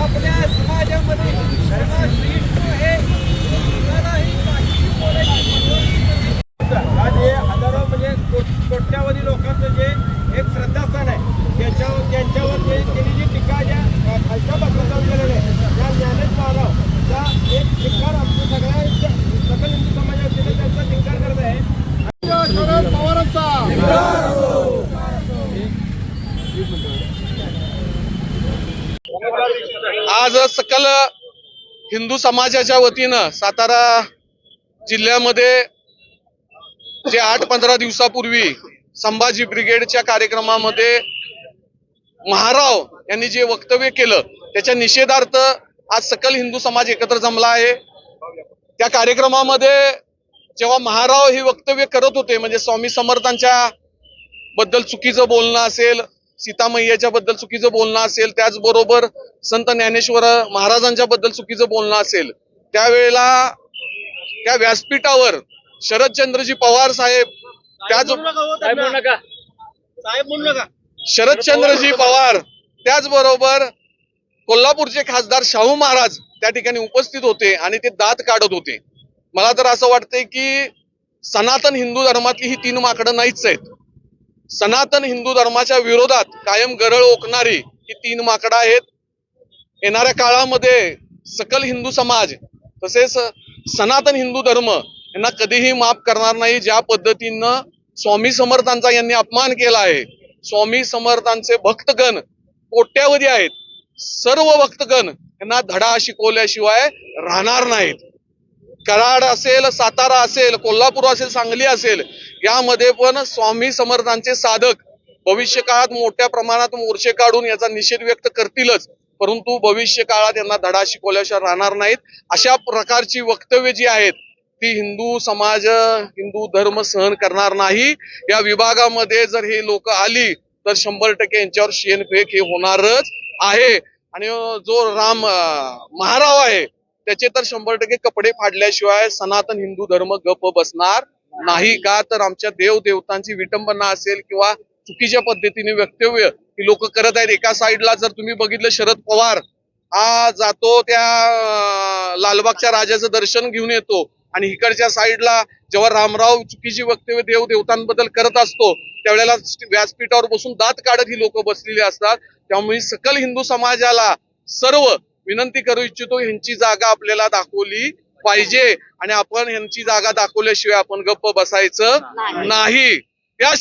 आपल्या समाजामध्ये धर्माश्रेष्ठ आहे कुणालाही काहीही बोलायची मनोवृत्ती नाही. आज हे हजारो म्हणजे कोट- कोट्यावधी लोकांचं जे एक श्रद्धास्थान आहे त्याच्यावर त्यांच्यावर जे केली जी टीका ज्या अ, खालच्या पत्रावर केलेलं आहे त्या ज्ञानेश महाराव त्या एक धिक्कार आमच्या सगळ्या सकल हिंदू समाजाचे त्यांचा धिक्कार करत आहे शरद पवारांचा आज सकल हिंदू समाजाच्या वतीनं सातारा जिल्ह्यामध्ये जे आठ पंधरा दिवसापूर्वी संभाजी ब्रिगेडच्या कार्यक्रमामध्ये महाराव यांनी जे वक्तव्य केलं त्याच्या निषेधार्थ आज सकल हिंदू समाज एकत्र जमला आहे. त्या कार्यक्रमामध्ये जेव्हा महाराव हे वक्तव्य करत होते म्हणजे स्वामी समर्थांच्या बद्दल चुकीचं बोलणं असेल सीतामय्याच्या बद्दल चुकीचं बोलणं असेल त्याचबरोबर संत ज्ञानेश्वर महाराजांच्या बद्दल चुकीचं बोलणं असेल त्यावेळेला त्या व्यासपीठावर शरदचंद्रजी पवार साहेब त्याच साहेब म्हणू नका साहेब म्हणू नका. शरदचंद्रजी पवार त्याचबरोबर कोल्हापूरचे खासदार शाहू महाराज त्या ठिकाणी उपस्थित होते आणि ते दात काढत होते. मला तर असं वाटतंय की सनातन हिंदू धर्मातली ही तीन माकडं नाहीच आहेत. सनातन हिंदू धर्माच्या विरोधात कायम गरळ ओकणारी ही तीन माकडं आहेत. येणाऱ्या काळामध्ये सकल हिंदू समाज तसेच सनातन हिंदू धर्म यांना कधीही माफ करणार नाही. ज्या पद्धतीनं स्वामी समर्थांचा यांनी अपमान केला आहे स्वामी समर्थांचे भक्तगण कोट्यावधी आहेत. सर्व भक्तगण यांना धडा शिकवल्याशिवाय राहणार नाहीत. कराड असेल सातारा असेल कोल्हापूर असेल सांगली असेल यामध्ये पण स्वामी समर्थांचे साधक भविष्य काळात मोठ्या प्रमाणात मोर्चे काढून याचा निषेध व्यक्त करतीलच. परंतु भविष्य काळात यांना धडा शिकवल्याशिवाय राहणार नाहीत. अशा प्रकारची वक्तव्य जी आहेत ती हिंदू समाज हिंदू धर्म सहन करणार नाही. या विभागामध्ये जर हे लोक आली तर शंभर टक्के यांच्यावर शेणफेक हे होणारच आहे. आणि जो राम महाराव आहे त्याचे तर शंभर टक्के कपडे फाडल्याशिवाय सनातन हिंदू धर्म गप बसणार नाही का? तर आमच्या देव देवतांची विटंबना असेल किंवा चुकीच्या पद्धतीने वक्तव्य ही लोक करत आहेत. एका साईडला जर तुम्ही बघितलं शरद पवार हा जातो त्या लालबागच्या राजाचं दर्शन घेऊन येतो. आणि इकडच्या साईडला जेव्हा रामराव चुकीची वक्तव्य देव देवतांबद्दल करत असतो त्यावेळेला व्यासपीठावर बसून दात काढत ही लोक बसलेली असतात. त्यामुळे सकल हिंदू समाजाला सर्व विनंती करू इच्छितो यांची जागा आपल्याला दाखवली पाहिजे आणि आपण यांची जागा दाखवल्याशिवाय आपण गप्प बसायचं नाही. या